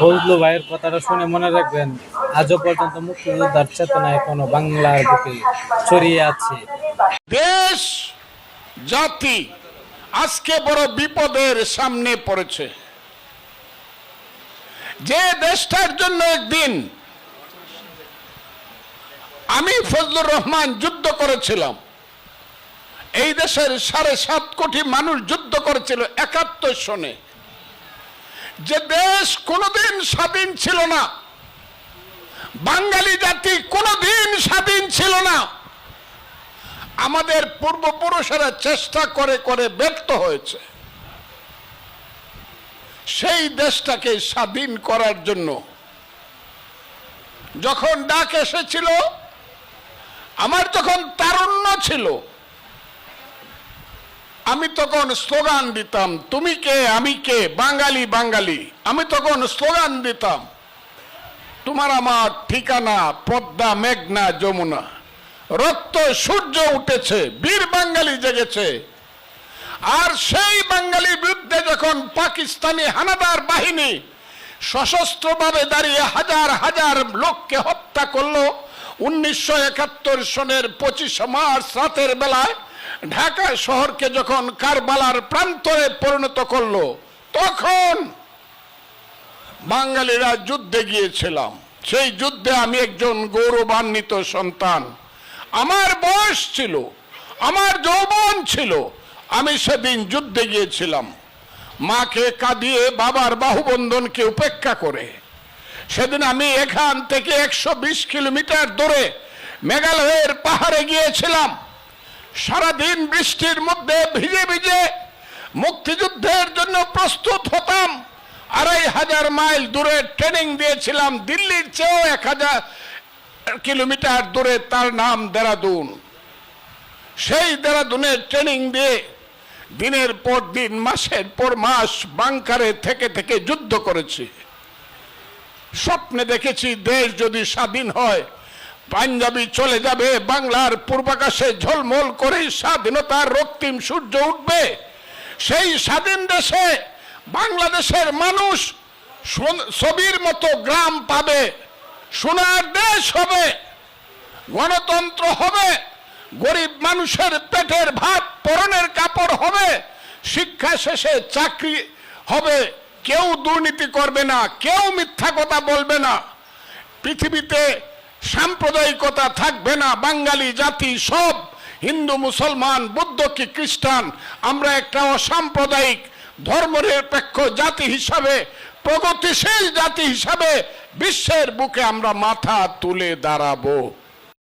ফজলু ভাইয়ের কথাটা শুনে মনে রাখবেন, আজও পর্যন্ত মুক্তিযোদ্ধার চেতনা এখনও বাংলার বুকে ছড়িয়ে আছে। দেশ, জাতি আজকে বড় বিপদের সামনে পড়েছে। যে দেশটার জন্য একদিন আমি ফজলুর রহমান যুদ্ধ করেছিলাম, এই দেশের সাড়ে সাত কোটি মানুষ যুদ্ধ করেছিল একাত্তর সনে। যে দেশ কোনোদিন স্বাধীন ছিল না, বাঙালি জাতি কোনোদিন স্বাধীন ছিল না, আমাদের পূর্বপুরুষেরা চেষ্টা করে করে ব্যর্থ হয়েছে। সেই দেশটাকে স্বাধীন করার জন্য যখন ডাক এসেছিল, আমার যখন তারুণ্য ছিল আমি তখন স্লোগান দিতাম, তুমি কে? আমি কে? বাঙালি বাঙালি। আমি তখন স্লোগান দিতাম, তোমার আমার ঠিকানা, পদ্মা, মেঘনা, যমুনা। রক্ত, সূর্য উঠেছে, বীর বাঙালি জেগেছে। আর সেই বাঙালির বিরুদ্ধে যখন পাকিস্তানি হানাদার বাহিনী সশস্ত্রভাবে দাঁড়িয়ে হাজার হাজার লোককে হত্যা করল, উনিশশো একাত্তর সনের পঁচিশে মার্চ রাতের বেলায় ঢাকা শহরকে যখন কারবালার প্রান্তরে পরিণত করল, তখন বাঙালিরা যুদ্ধে গিয়েছিলাম। সেই যুদ্ধে আমি একজন গৌরবান্বিত সন্তান। আমার বয়স ছিল, আমার যৌবন ছিল, আমি সেদিন যুদ্ধে গিয়েছিলাম। মাকে কাঁদিয়ে বাবার বাহুবন্ধনকে উপেক্ষা করে। সেদিন আমি এখান থেকে একশো বিশ কিলোমিটার দূরে মেঘালয়ের পাহাড়ে গিয়েছিলাম। সারাদিন বৃষ্টির মধ্যে ভিজে ভিজে মুক্তিযুদ্ধের জন্য প্রস্তুত হতাম। আড়াই হাজার মাইল দূরে ট্রেনিং দিয়েছিলাম, দিল্লির চেয়েও এক হাজার কিলোমিটার দূরে তার নাম দেরাদুন। সেই দেরাদুনের ট্রেনিং দিয়ে দিনের পর দিন, মাসের পর মাস বাংকারে থেকে থেকে যুদ্ধ করেছি। স্বপ্নে দেখেছি দেশ যদি স্বাধীন হয় পাঞ্জাবি চলে যাবে, বাংলার পূর্বাকাশে ঝলমল করে স্বাধীনতার রক্তিম সূর্য উঠবে। সেই স্বাধীন দেশে বাংলাদেশের মানুষ ছবির মতো গ্রাম পাবে, সোনার দেশ হবে, গণতন্ত্র হবে, গরিব মানুষের পেটের ভাত, পরনের কাপড় হবে, শিক্ষা শেষে চাকরি হবে, কেউ দুর্নীতি করবে না, কেউ মিথ্যা কথা বলবে না। পৃথিবীতে সাম্প্রদায়িকতা থাকবে না। বাঙালি জাতি সব, হিন্দু, মুসলমান, বৌদ্ধ কি খ্রিস্টান, আমরা একটা অসাম্প্রদায়িক ধর্মনিরপেক্ষ জাতি হিসাবে, প্রগতিশীল জাতি হিসাবে বিশ্বের বুকে আমরা মাথা তুলে দাঁড়াবো।